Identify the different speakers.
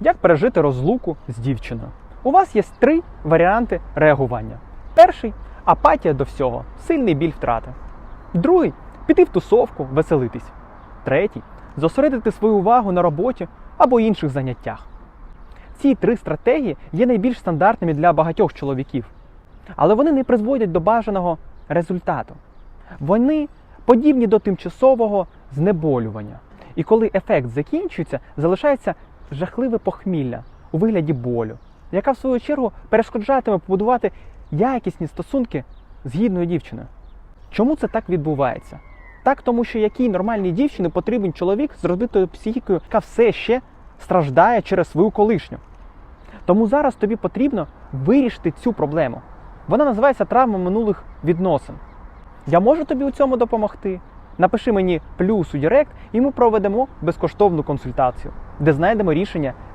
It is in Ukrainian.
Speaker 1: Як пережити розлуку з дівчиною? У вас є три варіанти реагування. Перший апатія до всього, сильний біль втрати. Другий піти в тусовку, веселитись. Третій зосередити свою увагу на роботі або інших заняттях. Ці три стратегії є найбільш стандартними для багатьох чоловіків, але вони не призводять до бажаного результату. Вони подібні до тимчасового знеболювання. І коли ефект закінчується, залишається жахливе похмілля у вигляді болю, яка в свою чергу перешкоджатиме побудувати якісні стосунки з гідною дівчиною. Чому це так відбувається? Так, тому що якій нормальній дівчині потрібен чоловік з розбитою психікою, яка все ще страждає через свою колишню. Тому зараз тобі потрібно вирішити цю проблему. Вона називається травма минулих відносин. Я можу тобі у цьому допомогти. Напиши мені плюс у Директ, і ми проведемо безкоштовну консультацію, де знайдемо рішення